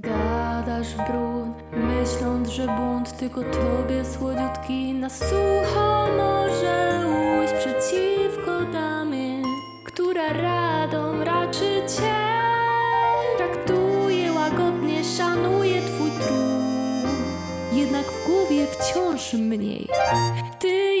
Gadasz brun, myśląc, że bunt tylko tobie słodziutki na sucho może ujść przeciwko damie, która radą raczy cię. Traktuje łagodnie, szanuje twój trud, jednak w głowie wciąż mniej. Ty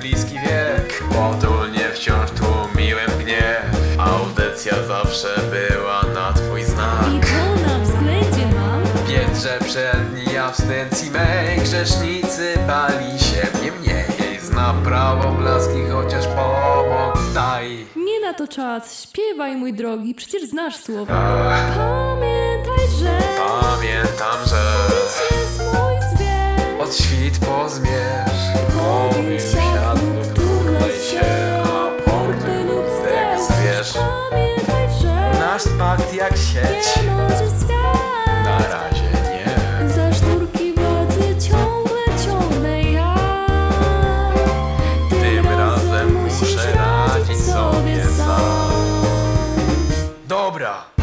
bliski wiek. Potulnie wciąż tłumiłem gniew. Audycja zawsze była na twój znak. I to na względzie mam. Wiedz, że przed dni abstyncji mej. Grzesznicy bali się mnie mniej. Zna prawo blaski, chociaż pomoc daj Nie na to czas, śpiewaj mój drogi, przecież znasz słowa. Ach, Pamiętaj, że Pamiętam, że tyś jest mój zwierz. od świt po zmierzch chcesz Nasz pakt jak sieć. Na razie nie. Za sznurki władzy ciągle ciągnę ja. Tym razem muszę radzić sobie sam. Dobra!